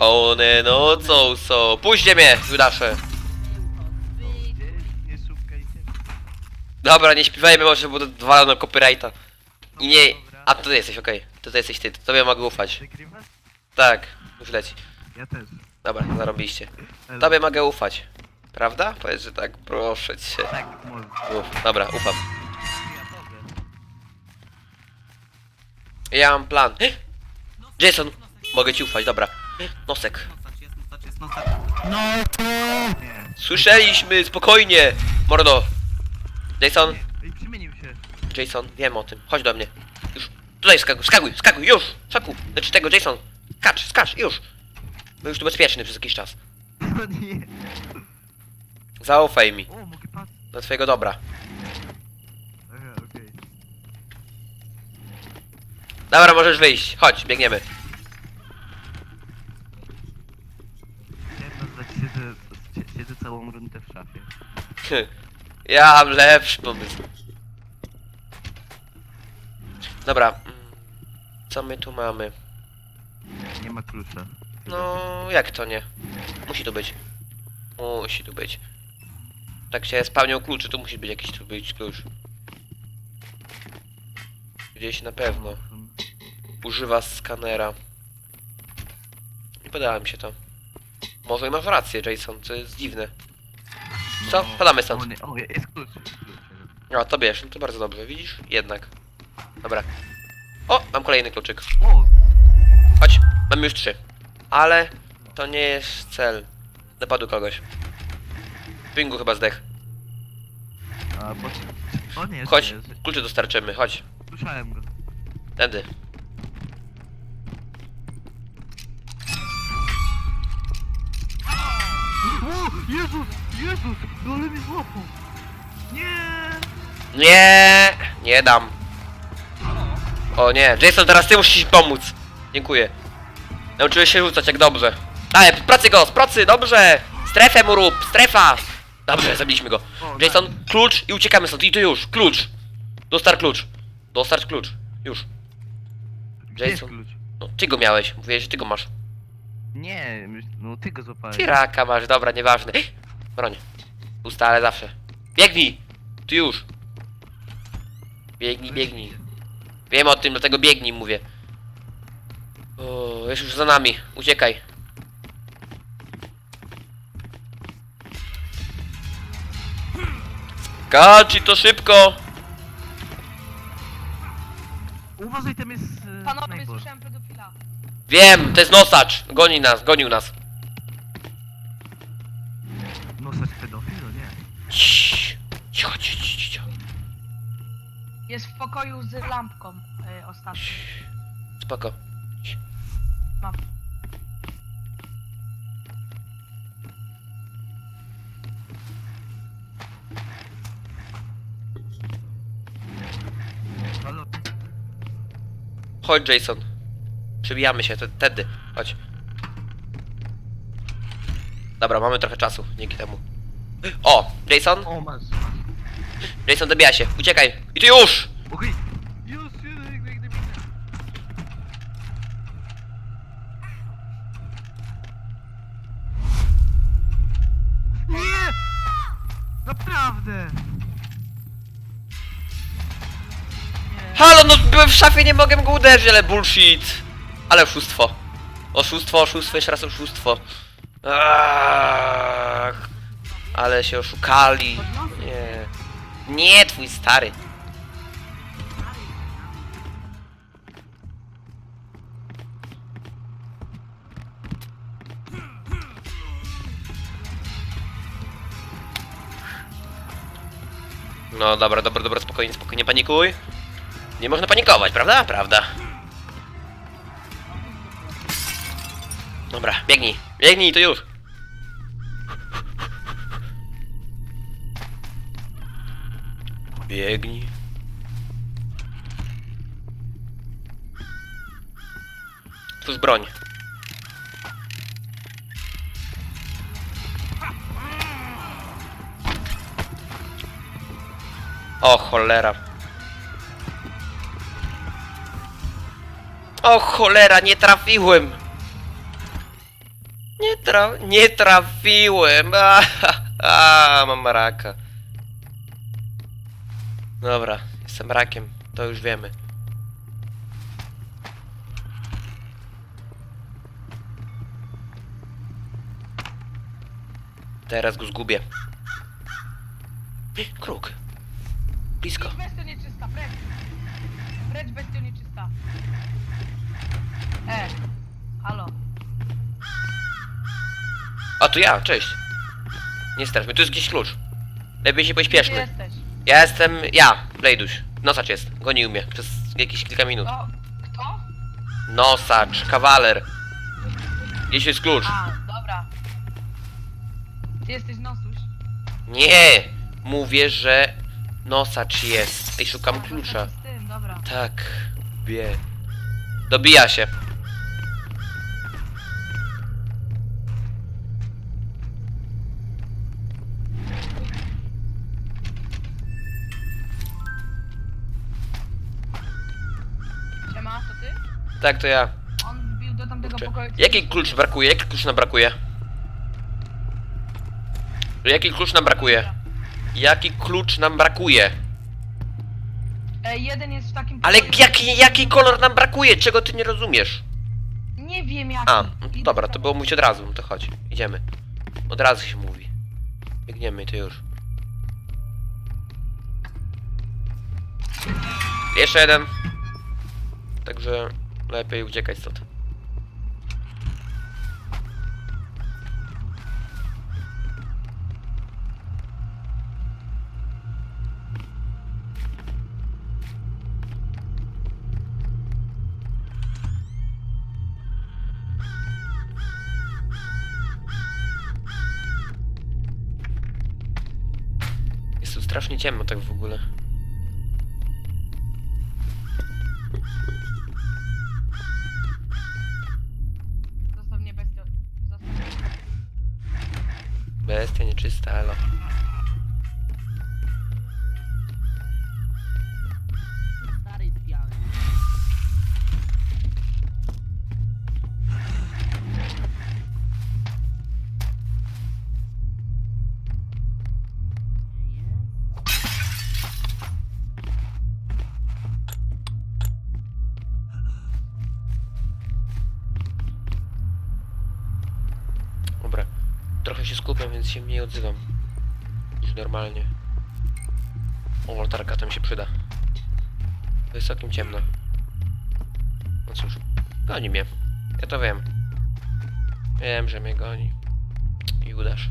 One nocą są. Puśćcie mnie, szukajcie. Dobra, nie śpiewajmy może, bo dwalono copyrighta. I nie... A, to ty jesteś, okej. To ty jesteś ty, tobie mogę ufać. Wygrywasz? Tak, już leci. Ja też. Dobra, zarobiliście. Tobie mogę ufać. Prawda? Powiedz, że tak, proszę cię. Tak, może. Uf, dobra, ufam. Ja mam plan. Jason, mogę ci ufać, dobra. Nosek. No to! Słyszeliśmy, spokojnie. Mordo. Jason, Ej, przemienił się. Jason, wiem o tym. Chodź do mnie. Już. Tutaj skakuj, skakuj, skakuj, już! Skakuj. Znaczy tego, Jason. Skacz, skacz, już. Był już tu bezpieczny przez jakiś czas. No nie. Zaufaj mi. O, mogę patrzeć. Dla twojego dobra. Aha, okej. Dobra, możesz wyjść. Chodź, biegniemy. Rundę w szafie. Ja mam lepszy pomysł. Dobra. Co my tu mamy? Nie ma klucza. No, jak to nie? Musi tu być. Musi tu być. Tak się spełniał kluczy, to musi być jakiś tu być klucz. Gdzieś na pewno. Używa skanera. Nie podoba mi się to. Może i masz rację, Jason, to jest dziwne. Co? Padamy stąd. O, nie. o jest klucz. A, to bierz, no to bardzo dobrze, widzisz? Jednak. Dobra. O, mam kolejny kluczyk. O! Chodź, mam już trzy. Ale to nie jest cel. Napadł kogoś. Pingu chyba zdech. A, bo... O nie, Chodź, jest. klucze dostarczymy, chodź. Słyszałem go. Tędy. O! Jezus! Jezus! No ale mi złapał! Nie! Nie, nie dam. O nie, Jason, teraz ty musisz pomóc. Dziękuję. Nauczyłeś się rzucać jak dobrze. Daj, pracy go, z pracy, dobrze. Strefę mu rób, strefa. Dobrze, zabiliśmy go. O, Jason, klucz i uciekamy stąd. I to już, klucz. Dostarcz klucz. Dostarcz klucz. Już. Gdzie jest Jason. klucz? No, ty go miałeś, mówiłeś, że ty go masz. Nie, no ty go złapałeś. Ty raka masz, dobra, nieważne. Broń. Pusta, ale zawsze. Biegnij! Tu już. Biegnij, biegnij. Wiem o tym, dlatego biegnij, mówię. O, jest już za nami. Uciekaj. Skacz i to szybko! Uważaj, tam jest... E, Panowie, snajper. słyszałem pedofila. Wiem, to jest nosacz. Goni nas, gonił nas. Ciii. Cicho, cicho, cicho. Jest w pokoju z lampką y, ostatnio. Spoko. Mam. Halo? Chodź, Jason. Przybijamy się, te- tędy. Chodź. Dobra, mamy trochę czasu dzięki temu. O, Jason? O, masz. Jason, dobija się. Uciekaj. I ty już! Okej. Już, już, biegnę, biegnę. Nie! Naprawdę! Halo, no byłem w szafie, nie mogę go uderzyć, ale bullshit. Ale oszustwo. Oszustwo, oszustwo, jeszcze raz oszustwo. Ach, ale się oszukali. Nie. Nie, twój stary. No dobra, dobra, dobra, spokojnie, spokojnie, panikuj. Nie można panikować, prawda? Prawda. Dobra, biegnij. Biegnij, to już. Biegnij. Twórz broń. O cholera. O cholera, nie trafiłem. tra nie trafiłem. A, a, mam raka. Dobra, jestem rakiem, to już wiemy. Teraz go zgubię. Kruk. Blisko. Bestio nieczysta, precz. Precz bestio nieczysta. E, halo. A to ja, cześć. Nie strasz mnie, tu jest jakiś klucz. Lepiej się Gdzie pośpieszmy. jesteś? Ja jestem, ja, Blejduś. Nosacz jest, gonił mnie przez jakieś kilka minut. No, kto? Nosacz, kawaler. Gdzieś jest klucz. A, dobra. Ty jesteś nosuś? Nie! Mówię, że nosacz jest. I szukam A, klucza. nosacz Z tym, dobra. Tak, wie. Dobija się. Tak, to ja. On bił do tamtego Kurczę. pokoju. Jaki klucz brakuje? Jaki klucz nam brakuje? Jaki klucz nam brakuje? Jaki klucz nam brakuje? E, jeden jest w takim Ale pokoju- jaki, jaki kolor nam brakuje? Czego ty nie rozumiesz? Nie wiem jaki. A, no Idę dobra, to było mówić od razu, no to chodź, idziemy. Od razu się mówi. Biegniemy, to już. Jeszcze jeden. Także lepiej uciekać stąd. Jest strasznie ciemno tak w ogóle. Bestia nieczysta, elo. Mniej odzywam. Niż normalnie. O, latarka tam się przyda. To jest całkiem ciemno. No cóż. Goni mnie. Ja to wiem. Wiem, że mnie goni. Judasz.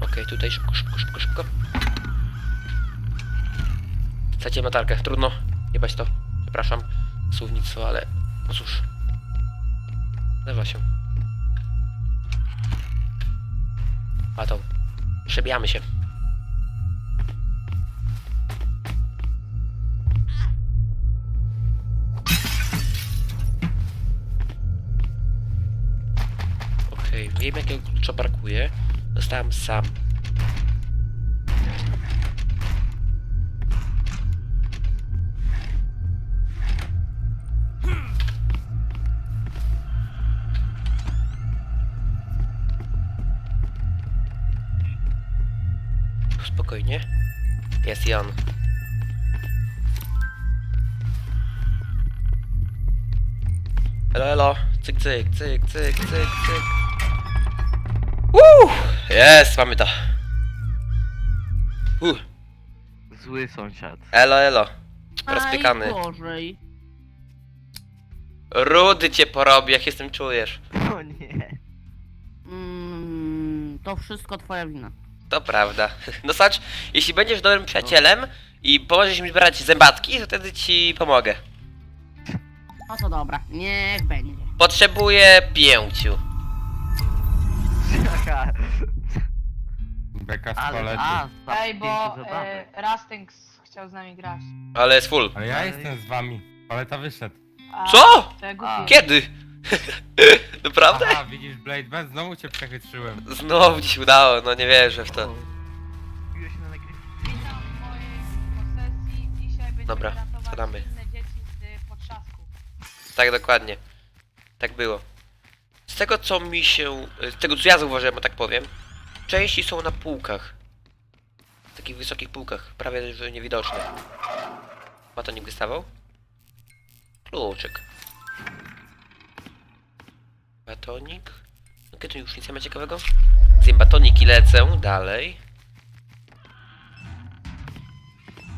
Okej, tutaj szybko, szybko, szybko, szybko. Straciłem latarkę, trudno. Jebać to. Przepraszam. Słownictwo, ale... No cóż. Zdarza się. A to. Przebijamy się. Okej, wiem jakiego klucza brakuje. Dostałem sam. On. Elo, elo. Cyk, cyk, cyk, cyk, cyk, cyk. Uuu! Jest, mamy to. Uh, Zły sąsiad. elo, elo. Rozpykany. Najgorzej. Rudy cię porobi, jak się z tym czujesz. O nie. Mm, to wszystko twoja wina. To prawda. No Sacz, jeśli będziesz dobrym przyjacielem i pomożesz mi zbierać zębatki, to wtedy ci pomogę. No to dobra, niech będzie. Potrzebuję pięciu. Beka w Ale za Ej, bo zabawy. e, Rastings chciał z nami grać. Ale jest full. Ale ja jestem z wami. Paleta wyszedł. A, Co? To ja A. głupi. Kiedy? Naprawdę? Aha, widzisz Blade Ben, znowu cię przechytrzyłem. Znowu ci się udało, no nie wierzę w to. Wbiłeś na nagrywkę. Witam w mojej posesji. Dzisiaj będziemy Dobra, ratować siadamy. inne dzieci z y, potrzasku. Tak, dokładnie. Tak było. Z tego co mi się... Z tego co ja zauważyłem, o tak powiem, części są na półkach. W takich wysokich półkach, prawie że niewidoczne. Batonik wystawał? Kluczyk. Batonik. Okej, tu już nic nie ma ciekawego. Zjem batonik i lecę dalej.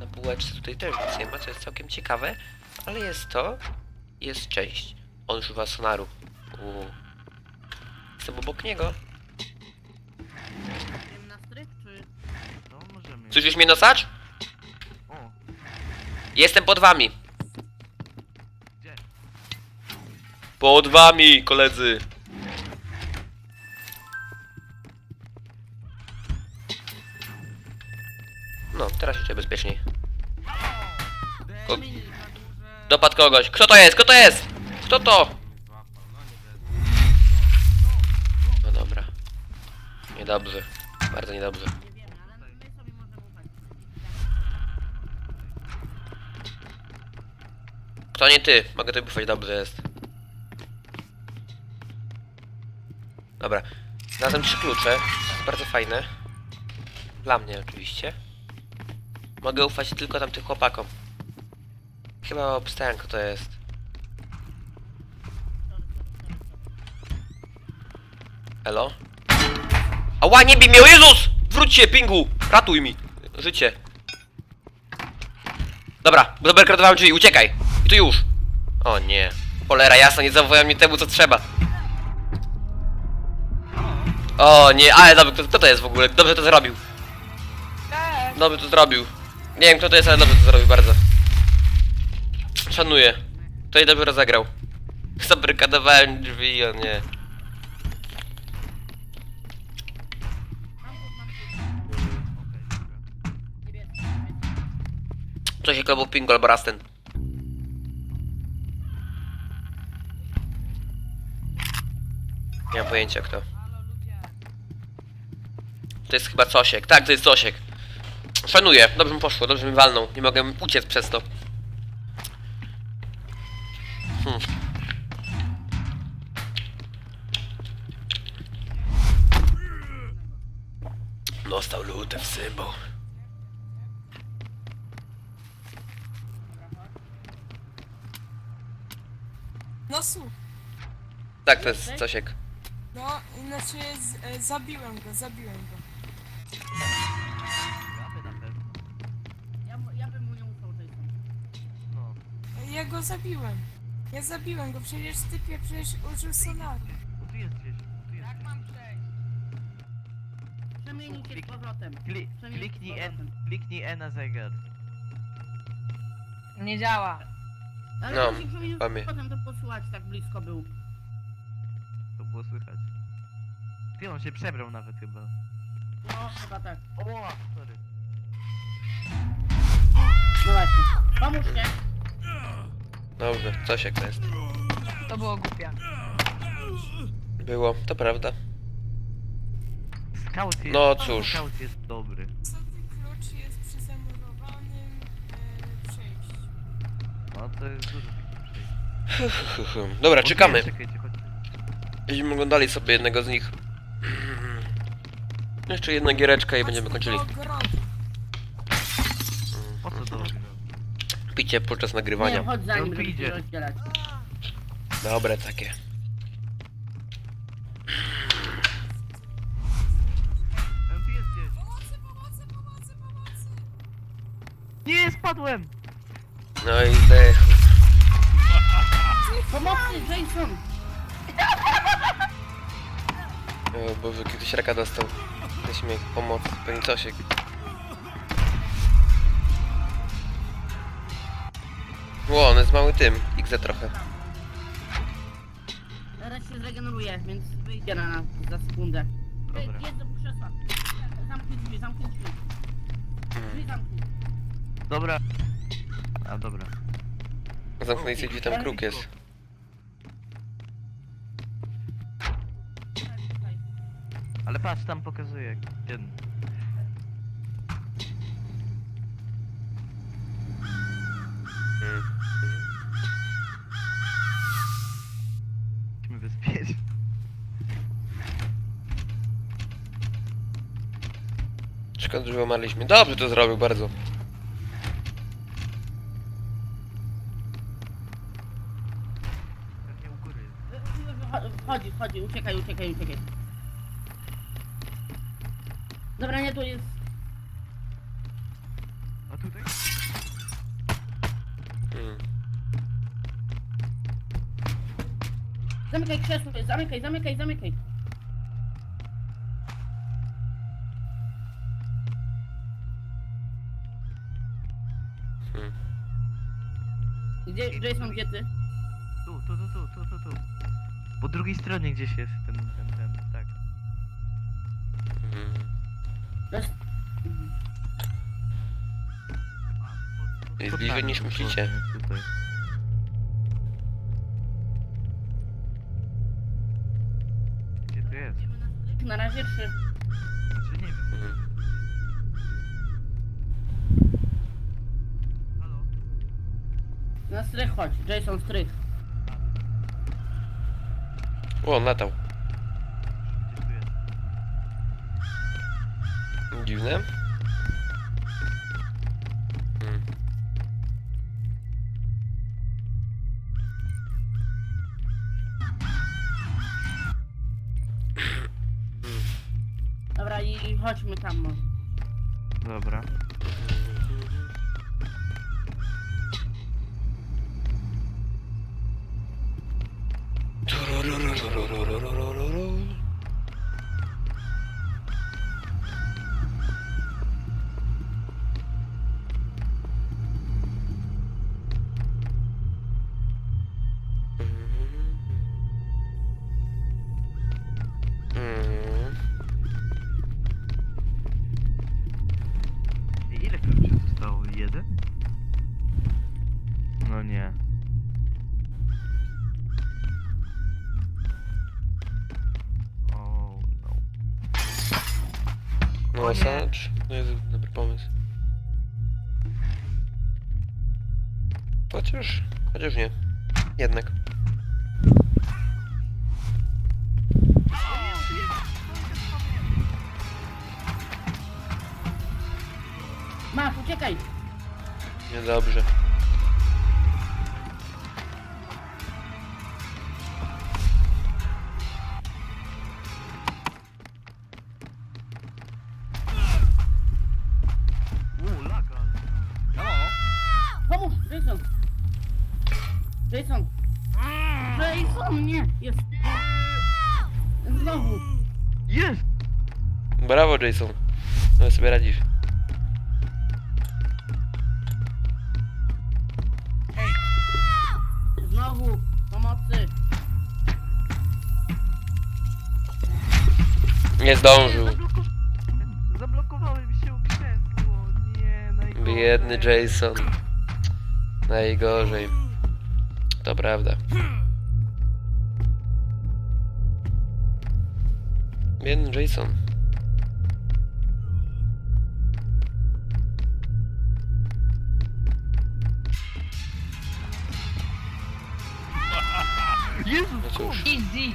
Na bułeczce tutaj też nic nie ma, co jest całkiem ciekawe. Ale jest to. Jest część. On używa sonaru. Uuu. Jestem obok niego. No. Słyszysz mnie nosacz? Jestem pod wami. Pod wami, koledzy. No, teraz jeszcze bezpieczniej. Ko- Dopadł kogoś. Kto to jest? Kto to jest? Kto to? No dobra. Niedobrze. Bardzo niedobrze. Ufać. Kto nie ty? Mogę to bufać, dobrze jest. Dobra. Znalazłem trzy klucze. To jest bardzo fajne. Dla mnie oczywiście. Mogę ufać tylko tamtym chłopakom. Chyba obstęko to jest. Elo? Ała, nie bij mnie, o Jezus! Wróć się, pingu! Ratuj mi! Życie. Dobra, zabarykadowałem drzwi, uciekaj! I już! O nie. Cholera jasna, nie zawołają mnie temu, co trzeba. O nie, ale dobrze, kto, kto to jest w ogóle? Dobrze to zrobił. Cześć! Dobrze to zrobił. Nie wiem kto to jest, ale dobrze to zrobił bardzo. Szanuję. To i dobrze rozegrał. Zabarykadowałem drzwi, o nie. Co się klobał Pingu albo Rasten? Nie mam pojęcia kto. To jest chyba Cosiek. Tak, to jest Cosiek. Szanuję. Dobrze mi poszło, dobrze mi walnął. Nie mogę uciec przez to. Hmm. Dostał lutę w symbol. No słuch, Tak, to jest Cosiek. no znaczy z, e, zabiłem go, zabiłem go. Go zabiłem. Ja zabiłem go, przecież typie przecież użył sonaru. O, tu jest gdzieś. Tu jest. Jak mam przejść? Przemienić się z powrotem. Kli Przemienić się z kliknij, N, powrotem. kliknij E na zegar. Nie działa. Ale No, no, się przemienił z pamię- powrotem, to posłuchać, tak blisko był. To było słychać. Ty, on się przebrał nawet chyba. No, chyba tak. O, sorry. No właśnie. Pomóżcie. Dobrze, Cosiek to jest. To było głupie. Było, to prawda. Scout jest... No cóż. Scout jest dobry. Co ty klucz jest przy zamurowanym e, przejściu. No, to jest dużo takich przejść. Dobra, czekamy. Czekajcie, chodźcie. Będziemy oglądali sobie jednego z nich. Jeszcze jedna giereczka i będziemy Chodźmy kończyli. do ogrodu. Picie podczas Nie, nagrywania. chodź za No nim, tu żeby idzie. się rozdzielać. Dobre takie. On tu jest gdzieś. Pomocy, pomocy, pomocy, pomocy. Nie, spadłem! No i zdech. Pomocy, Jason! O Boże, kiedyś raka dostał. Weź mi pomoc, pani Cosiek. Ło, on jest mały tym. XZ trochę. Teraz się zregeneruje, więc wyjdzie na nas za sekundę. Ej, Dobra. Jest do krzesła. Zamknij drzwi, zamknij drzwi. Drzwi zamknij. Dobra. A, dobra. Zamknij sobie gdzie tam kruk jest. Tutaj, tutaj. Ale patrz, tam pokazuje is. Skąd już umarliśmy? Dobrze to zrobił, bardzo. Chodzi, chodzi, uciekaj, uciekaj, uciekaj. Dobra, nie, tu jest Zamykaj krzesło, zamykaj, zamykaj, zamykaj. Hmm. Gdzie, Jason, gdzie ty? Tu, tu, tu, tu, tu, tu, tu. Po drugiej stronie gdzieś jest ten, ten, ten, tak. Bez... Jest bliżej niż myślicie. Tutaj. Razie trzy. Znaczy nie wiem. Na strych chodź, Jason strych. O, latał. Dziwne. Chodźmy tam może. Dobra. Mm. Sacz. No jest dobry pomysł. Chociaż, chociaż nie. Jednak. Masz, uciekaj! Niedobrze. Jason, nie! Jest! Znowu! Jest! Brawo, Jason. No sobie radzisz. Znowu! Pomocy! Nie zdążył. Zabloko... Zablokowały mi się krzesło. Nie, najgorzej. Biedny Jason. Najgorzej. To prawda. Biedny Jason. Jezu, No cóż. Easy!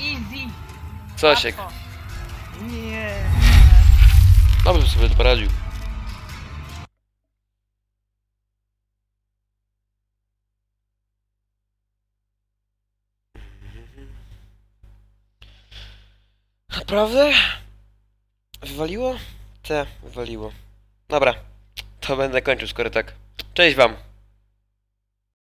Easy! Cosiek. Łatwo. Nie. Dobrze sobie poradził. Naprawdę? Wywaliło? Te, wywaliło. Dobra, to będę kończył skoro tak. Cześć wam.